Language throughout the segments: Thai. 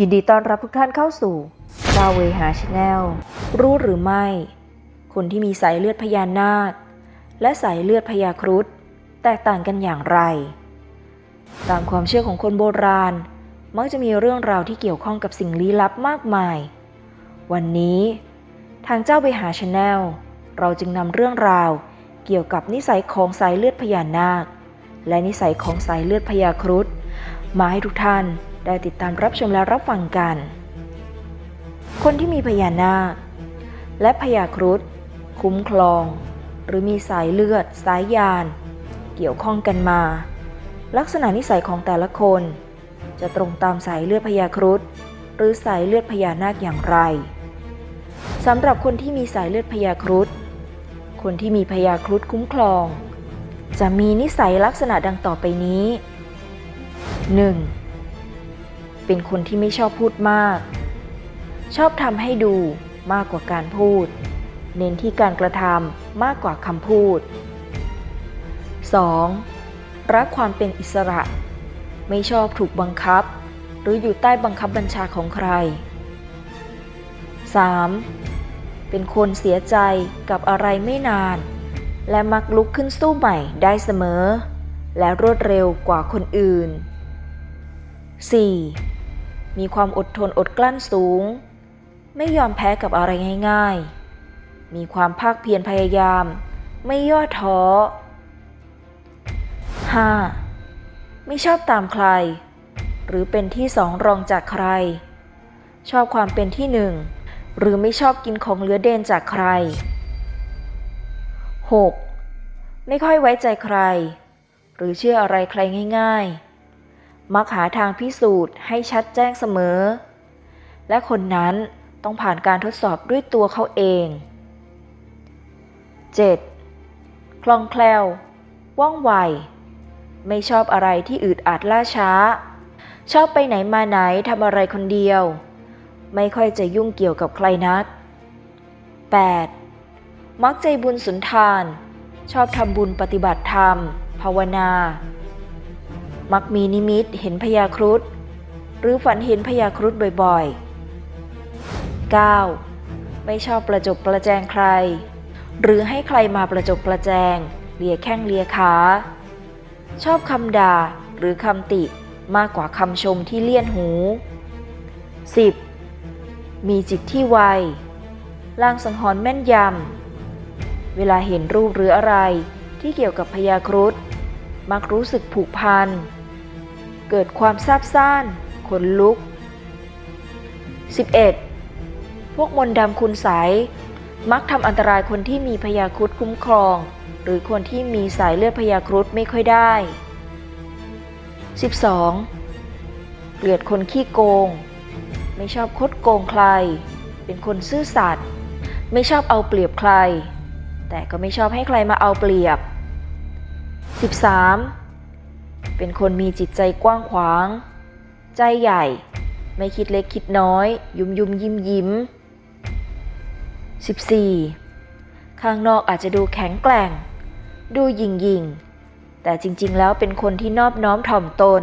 ยินดีต้อนรับทุกท่านเข้าสู่ดาวเวหาชาแนลรู้หรือไม่ คนที่มีสายเลือดพญานาค และสายเลือดพญาครุฑแตกต่างกันอย่างไร ตามความเชื่อของคนโบราณ มักจะมีเรื่องราวที่เกี่ยวข้องกับสิ่งลี้ลับมากมาย วันนี้ ทางเจ้าเวหาชาแนลเราจึงนำเรื่องราวเกี่ยวกับนิสัยของสายเลือดพญานาค และนิสัยของสายเลือดพญาครุฑมาให้ทุกท่าน ได้ติดตามรับชมและรับฟังกัน คนที่มีพญานาค และพญาครุฑคุ้มครอง หรือมีสายเลือด สายยาน เกี่ยวข้องกันมา ลักษณะนิสัยของแต่ละคน จะตรงตามสายเลือดพญาครุฑหรือสายเลือดพญานาคอย่างไรสำหรับคนที่มีสายเลือดพญาครุฑคนที่มีพญาครุฑคุ้มครอง จะมีนิสัยลักษณะดังต่อไปนี้ 1. เป็นคนที่ไม่ชอบพูดมาก ชอบทำให้ดูมากกว่าการพูด เน้นที่การกระทำมากกว่าคำพูด 2. รักความเป็นอิสระ ไม่ชอบถูกบังคับ หรืออยู่ใต้บังคับบัญชาของใคร 3. เป็นคนเสียใจกับอะไรไม่นาน และมักลุกขึ้นสู้ใหม่ได้เสมอ และรวดเร็วกว่าคนอื่น 4. มีความอดทนอดกลั้นสูง ไม่ยอมแพ้กับอะไรง่ายๆ มีความภาคเพียรพยายาม ไม่ย่อท้อ 5. ไม่ชอบตามใคร หรือเป็นที่สองรองจากใคร ชอบความเป็นที่หนึ่งหรือไม่ชอบกินของเหลือเดนจากใคร 6. ไม่ค่อยไว้ใจใคร หรือเชื่ออะไรใครง่าย ๆ มักหาทางพิสูจน์ให้ชัดแจ้งเสมอ และคนนั้นต้องผ่านการทดสอบด้วยตัวเขาเอง 7. คล่องแคล่ว ว่องไว ไม่ชอบอะไรที่อืดอาดล่าช้า ชอบไปไหนมาไหนทำอะไรคนเดียว ไม่ค่อยจะยุ่งเกี่ยวกับใครนัก 8. มักใจบุญสุนทาน ชอบทำบุญปฏิบัติธรรม ภาวนา มักมีนิมิตเห็นพญาครุฑหรือฝันเห็นพญาครุฑบ่อยๆ 9. ไม่ชอบประจบประแจงใคร หรือให้ใครมาประจบประแจงเลียแข้งเลียขา ชอบคำด่าหรือคำติมากกว่าคำชมที่เลี่ยนหู 10. มีจิตที่ไวลางสังหรณ์แม่นยำ เวลาเห็นรูปหรืออะไรที่เกี่ยวกับพญาครุฑมักรู้สึกผูกพัน เกิดความซาบซ่านขนลุก 11. พวกมนต์ดำคุณใสยมักทำอันตรายคนที่มีพญาครุฑคุ้มครอง หรือคนที่มีสายเลือดพญาครุฑไม่ค่อยได้ 12. เกลียดคนขี้โกง ไม่ชอบคดโกงใคร เป็นคนซื่อสัตย์ไม่ชอบเอาเปรียบใคร แต่ก็ไม่ชอบให้ใครมาเอาเปรียบ 13. เป็นคนมีจิตใจกว้างขวาง ใจใหญ่ ไม่คิดเล็กคิดน้อย ยุ่มยุมยิ้มยิ้ม 14. ข้างนอกอาจจะดูแข็งแกร่ง ดูยิงยิงแต่จริงๆ แล้วเป็นคนที่นอบน้อมถ่อมตน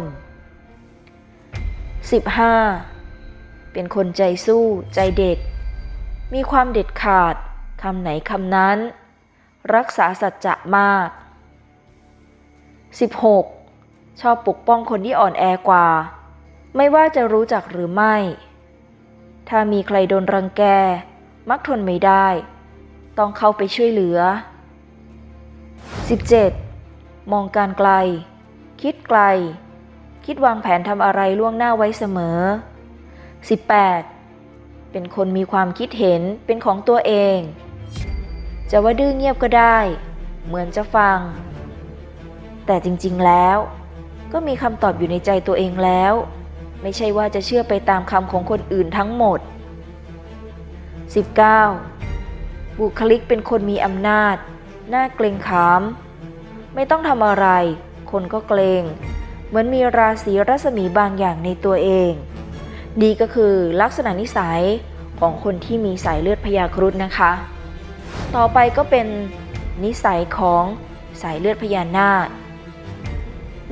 15. เป็นคนใจสู้ใจเด็ด มีความเด็ดขาดคำไหนคำนั้น รักษาสัจจะมาก 16. ชอบปกป้องคนที่อ่อนแอกว่า ไม่ว่าจะรู้จักหรือไม่ ถ้ามีใครโดนรังแก มักทนไม่ได้ ต้องเข้าไปช่วยเหลือ 17. มองการไกล คิดไกล คิดวางแผนทำอะไรล่วงหน้าไว้เสมอ 18. เป็นคนมีความคิดเห็นเป็นของตัวเอง จะว่าดื้อเงียบก็ได้ เหมือนจะฟัง แต่จริงๆแล้ว ก็มีคำตอบอยู่ในใจตัวเองแล้ว ไม่ใช่ว่าจะเชื่อไปตามคำของคนอื่นทั้งหมด 19. บุคลิกเป็นคนมีอำนาจ หน่าเกรงขาม ไม่ต้องทำอะไร คนก็เกรง เหมือนมีราศีรัศมีบางอย่างในตัวเอง ดีก็คือลักษณะนิสัยของคนที่มีสายเลือดพยาครุฑนะคะ ต่อไปก็เป็นนิสัยของสายเลือดพญานาค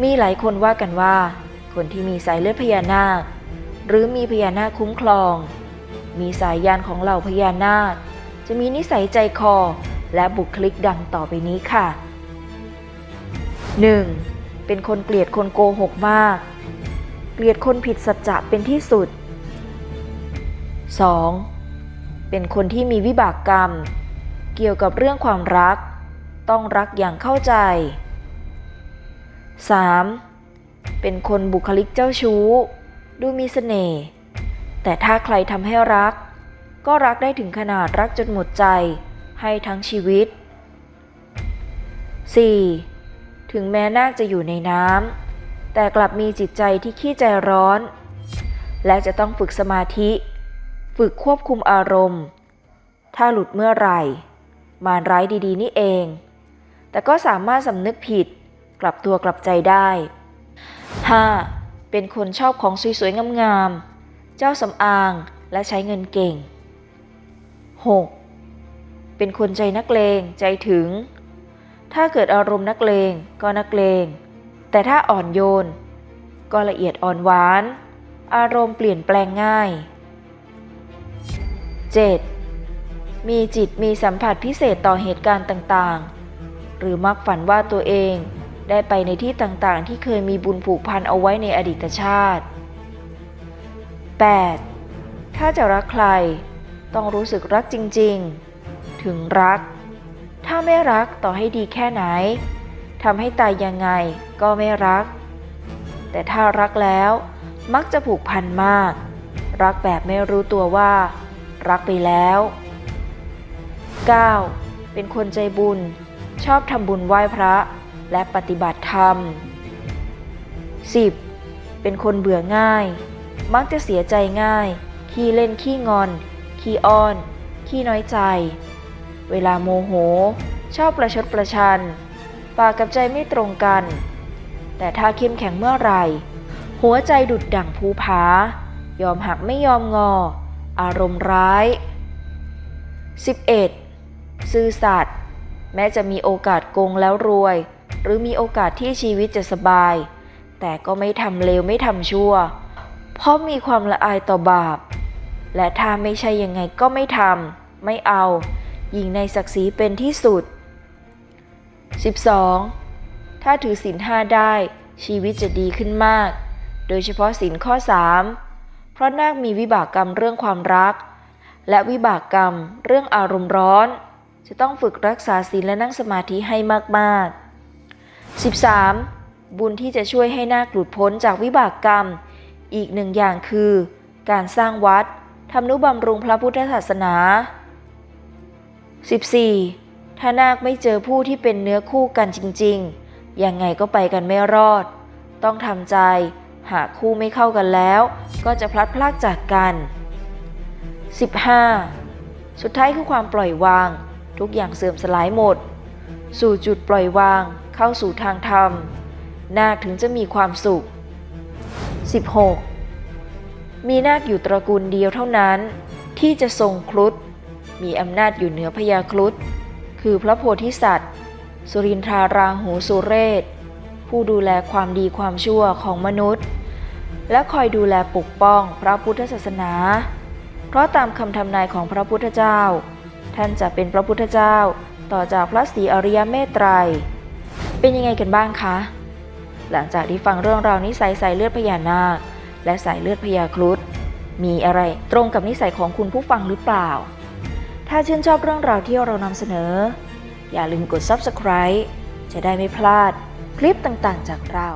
มีหลายคนว่ากันว่า คนที่มีสายเลือดพญานาค หรือมีพญานาคคุ้มครอง มีสายยานของเหล่าพญานาค จะมีนิสัยใจคอและบุคลิกดังต่อไปนี้ค่ะ 1. เป็นคนเกลียดคนโกหกมาก เกลียดคนผิดสัจจะเป็นที่สุด 2. เป็นคนที่มีวิบากกรรม เกี่ยวกับเรื่องความรัก ต้องรักอย่างเข้าใจ 3. เป็นคนบุคลิกเจ้าชู้ ดูมีเสน่ห์ แต่ถ้าใครทำให้รัก ก็รักได้ถึงขนาดรักจนหมดใจให้ทั้งชีวิต 4. ถึงแม้นาคจะอยู่ในน้ำแต่กลับมีจิตใจที่ขี้ใจร้อน และจะต้องฝึกสมาธิ ฝึกควบคุมอารมณ์ ถ้าหลุดเมื่อไหร่ มารร้ายดีๆ นี่เอง แต่ก็สามารถสำนึกผิด กลับตัวกลับใจได้ 5. เป็นคนชอบของสวยๆ งามๆ เจ้าสำอางและใช้เงินเก่ง 6. เป็นคนใจนักเลงใจถึง ถ้าเกิดอารมณ์นักเลงก็นักเลง แต่ถ้าอ่อนโยน ก็ละเอียดอ่อนหวาน อารมณ์เปลี่ยนแปลงง่าย 7. มีจิตมีสัมผัสพิเศษต่อเหตุการณ์ต่างๆ หรือมักฝันว่าตัวเอง ได้ไปในที่ต่างๆ ที่เคยมีบุญผูกพันเอาไว้ในอดีตชาติ 8. ถ้าจะรักใคร ต้องรู้สึกรักจริงๆ ถึงรัก ถ้าไม่รักต่อให้ดีแค่ไหนทำให้ตายยังไงก็ไม่รัก แต่ถ้ารักแล้วมักจะผูกพันมาก รักแบบไม่รู้ตัวว่า รักไปแล้ว 9. เป็นคนใจบุญ ชอบทำบุญไหว้พระ และปฏิบัติธรรม 10. เป็นคนเบื่อง่าย มักจะเสียใจง่าย ขี้เล่นขี้งอน ขี้อ้อน ขี้น้อยใจ เวลาโมโห ชอบประชดประชัน ปากกับใจไม่ตรงกัน แต่ถ้าเข้มแข็งเมื่อไหร่ หัวใจดุดดั่งภูผา ยอมหักไม่ยอมงอ อารมณ์ร้าย 11. ซื่อสัตย์แม้จะมีโอกาสโกงแล้วรวย หรือมีโอกาสที่ชีวิตจะสบาย แต่ก็ไม่ทำเลวไม่ทำชั่ว เพราะมีความละอายต่อบาป และถ้าไม่ใช่ยังไงก็ไม่ทำไม่เอา ยิ่งในศักดิ์ศรีเป็นที่สุด 12. ถ้าถือศีลห้าได้ชีวิตจะดีขึ้นมาก โดยเฉพาะศีลข้อ 3 เพราะนาคมีวิบากกรรมเรื่องความรัก และวิบากกรรมเรื่องอารมณ์ร้อน จะต้องฝึกรักษาศีลและนั่งสมาธิให้มาก ๆ 13. บุญที่จะช่วยให้นาคหลุดพ้นจากวิบากกรรม อีกหนึ่งอย่างคือ การสร้างวัดทำนุบำรุงพระพุทธศาสนา 14. ถ้านาคไม่เจอผู้ที่เป็นเนื้อคู่กันจริงๆ ยังไงก็ไปกันไม่รอด ต้องทำใจ หากคู่ไม่เข้ากันแล้ว ก็จะพลัดพรากจากกัน 15. สุดท้ายคือความปล่อยวาง ทุกอย่างเสื่อมสลายหมด สู่จุดปล่อยวาง เข้าสู่ทางธรรม นาคถึงจะมีความสุข 16. มีนาคอยู่ตระกูลเดียวเท่านั้น ที่จะทรงครุฑมีอำนาจอยู่เหนือพญาครุฑคือพระโพธิสัตว์ สุรินทราราหูสุเรศ ผู้ดูแลความดีความชั่วของมนุษย์ และคอยดูแลปกป้องพระพุทธศาสนา เพราะตามคำทำนายของพระพุทธเจ้า ท่านจะเป็นพระพุทธเจ้าต่อจากพระศรีอริยเมตไตร เป็นยังไงกันบ้างคะ หลังจากที่ฟังเรื่องราวนิสัยสายเลือดพญานาค และสายเลือดพญาครุฑมีอะไรตรงกับนิสัยของคุณผู้ฟังหรือเปล่า ถ้าชื่นชอบเรื่องราวที่เรานำเสนอ อย่าลืมกด subscribe จะได้ไม่พลาดคลิปต่างๆจากเรา